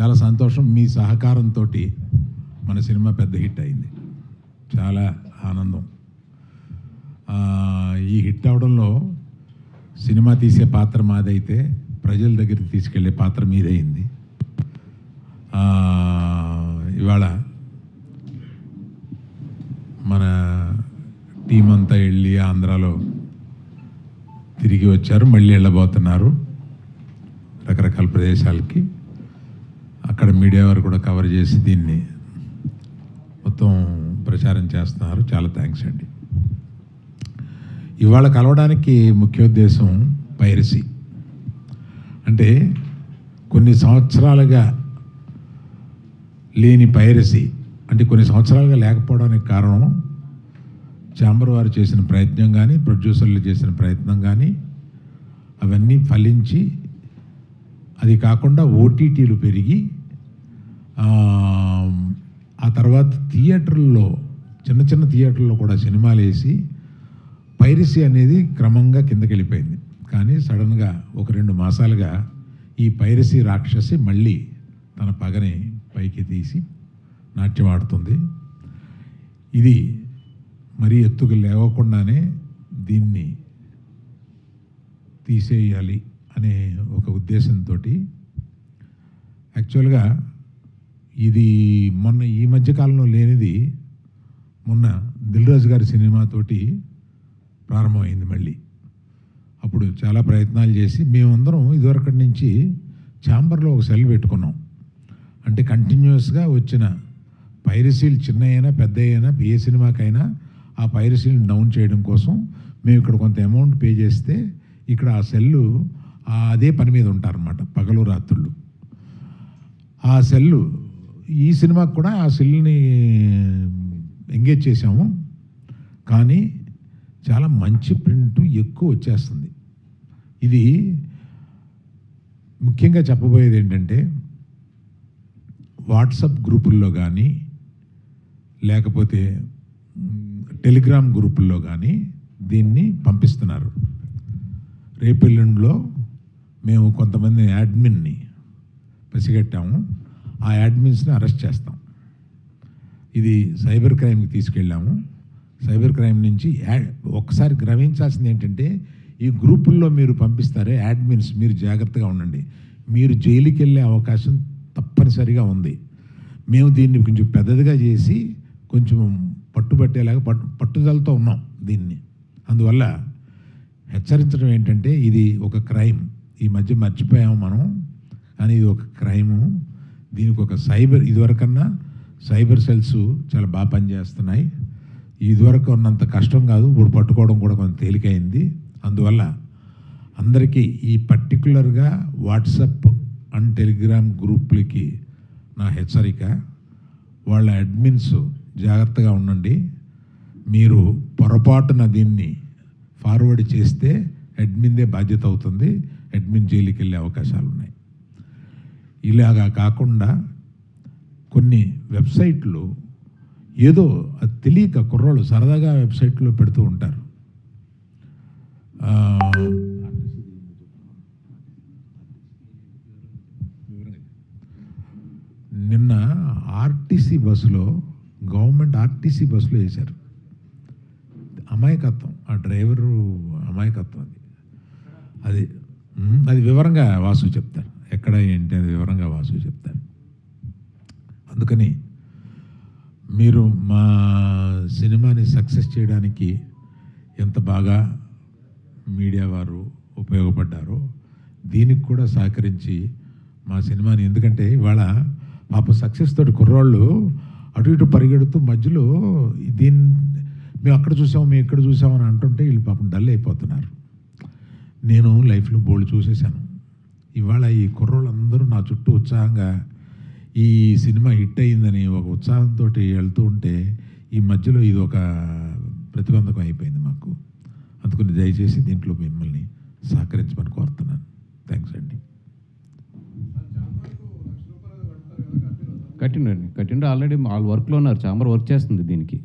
చాలా సంతోషం. మీ సహకారంతో మన సినిమా పెద్ద హిట్ అయింది. చాలా ఆనందం. ఈ హిట్ అవడంలో సినిమా తీసే పాత్ర మాదైతే ప్రజల దగ్గరికి తీసుకెళ్ళే పాత్ర మీదయింది ఇవాళ మన టీం అంతా వెళ్ళి ఆంధ్రాలో తిరిగి వచ్చారు. మళ్ళీ వెళ్ళబోతున్నారు. రకరకాల ప్రదేశాలకి. అక్కడ మీడియా వారు కూడా కవర్ చేసి దీన్ని మొత్తం ప్రచారం చేస్తున్నారు. చాలా థ్యాంక్స్ అండి. ఇవాళ కలవడానికి ముఖ్యోద్దేశం పైరసీ అంటే కొన్ని సంవత్సరాలుగా లేని పైరసీ అంటే కొన్ని సంవత్సరాలుగా లేకపోవడానికి కారణం చాంబర్ వారు చేసిన ప్రయత్నం కానీ ప్రొడ్యూసర్లు చేసిన ప్రయత్నం కానీ అవన్నీ ఫలించి అది కాకుండా ఓటీటీలు పెరిగి ఆ, తర్వాత థియేటర్లో చిన్న చిన్న థియేటర్లో కూడా సినిమాలు వేసి పైరసీ అనేది క్రమంగా కిందకి వెళ్ళిపోయింది కానీ సడన్గా ఒక రెండు మాసాలుగా ఈ పైరసీ రాక్షసి మళ్ళీ తన పగని పైకి తీసి నాట్యం ఆడుతుంది. ఇది మరీ ఎత్తుకు లేవకుండానే దీన్ని తీసేయాలి అనే ఒక ఉద్దేశంతో యాక్చువల్గా ఇది మొన్న ఈ మధ్యకాలంలో లేనిది మొన్న దిల్రాజు గారి సినిమాతోటి ప్రారంభమైంది మళ్ళీ. అప్పుడు చాలా ప్రయత్నాలు చేసి మేమందరం ఇదివరకటి నుంచి ఛాంబర్లో ఒక సెల్ పెట్టుకున్నాం. అంటే కంటిన్యూస్గా వచ్చిన పైరసీలు చిన్న అయినా పెద్ద అయినా ఏ సినిమాకైనా ఆ పైరసీలను డౌన్ చేయడం కోసం మేము ఇక్కడ కొంత అమౌంట్ పే చేస్తే ఇక్కడ ఆ సెల్లు అదే పని మీద ఉంటారన్నమాట పగలు రాత్రులు ఆ సెల్లు ఈ సినిమాకి కూడా ఆ సిల్ని ఎంగేజ్ చేసాము కానీ చాలా మంచి ప్రింట్ ఎక్కువ వచ్చేస్తుంది. ఇది ముఖ్యంగా చెప్పబోయేది ఏంటంటే వాట్సప్ గ్రూపుల్లో కానీ లేకపోతే టెలిగ్రామ్ గ్రూపుల్లో కానీ దీన్ని పంపిస్తున్నారు. రేపెల్లుండిలో మేము కొంతమంది యాడ్మిన్ని పసిగట్టాము. ఆ యాడ్మిన్స్ని అరెస్ట్ చేస్తాం. ఇది సైబర్ క్రైమ్కి తీసుకెళ్ళాము. సైబర్ క్రైమ్ నుంచి ఒకసారి గ్రహించాల్సింది ఏంటంటే ఈ గ్రూపుల్లో మీరు పంపిస్తారే యాడ్మిన్స్ మీరు జాగ్రత్తగా ఉండండి. మీరు జైలుకి వెళ్ళే అవకాశం తప్పనిసరిగా ఉంది. మేము దీన్ని కొంచెం పెద్దదిగా చేసి కొంచెం పట్టుబట్టేలాగా పట్టు పట్టుదలతో ఉన్నాం దీన్ని. అందువల్ల హెచ్చరించడం ఏంటంటే ఇది ఒక క్రైమ్. ఈ మధ్య మర్చిపోయాము మనం కానీ ఇది ఒక క్రైము. దీనికి ఒక సైబర్ ఇదివరకన్నా సైబర్ సెల్స్ చాలా బాగా పనిచేస్తున్నాయి. ఇదివరకు ఉన్నంత కష్టం కాదు ఇప్పుడు పట్టుకోవడం కూడా కొంత తేలికైంది. అందువల్ల అందరికీ ఈ పర్టికులర్గా వాట్సప్ అండ్ టెలిగ్రామ్ గ్రూప్లకి నా హెచ్చరిక వాళ్ళ అడ్మిన్స్ జాగ్రత్తగా ఉండండి. మీరు పొరపాటున దీన్ని ఫార్వర్డ్ చేస్తే అడ్మిన్దే బాధ్యత అవుతుంది. అడ్మిన్ జైలుకి వెళ్ళే అవకాశాలు ఉన్నాయి ఇలాగా కాకుండా కొన్ని వెబ్సైట్లు ఏదో అది తెలియక కుర్రోళ్ళు సరదాగా వెబ్సైట్లో పెడుతూ ఉంటారు. నిన్న ఆర్టీసీ బస్సులో గవర్నమెంట్ ఆర్టీసీ బస్సులో వేశారు. అమాయకత్వం ఆ డ్రైవరు అమాయకత్వం అది. అది అది వివరంగా వాసు చెప్తారు. ఎక్కడ ఏంటి అనేది వివరంగా వాసు చెప్తాను అందుకని మీరు మా సినిమాని సక్సెస్ చేయడానికి ఎంత బాగా మీడియా వారు ఉపయోగపడ్డారో దీనికి కూడా సహకరించి మా సినిమాని. ఎందుకంటే ఇవాళ పాప సక్సెస్ తోటి కుర్రాళ్ళు అటు ఇటు పరిగెడుతూ మధ్యలో దీన్ని మేము అక్కడ చూసాము మేము ఇక్కడ చూసామని అంటుంటే వీళ్ళు పాపం డల్ అయిపోతున్నారు. నేను లైఫ్లో బోల్డ్ చూసేసాను ఇవాళ ఈ కుర్రోళ్ళందరూ నా చుట్టూ ఉత్సాహంగా ఈ సినిమా హిట్ అయిందని ఒక ఉత్సాహంతో వెళ్తూ ఉంటే ఈ మధ్యలో ఇది ఒక ప్రతిబంధకం అయిపోయింది మాకు. అందుకని దయచేసి దీంట్లో మిమ్మల్ని సహకరించమని కోరుతున్నాను. థ్యాంక్స్ అండి. కట్టిండండి కట్టిండు ఆల్రెడీ వాళ్ళ వర్క్లో ఉన్నారు. చాంబర్ వర్క్ చేస్తుంది దీనికి.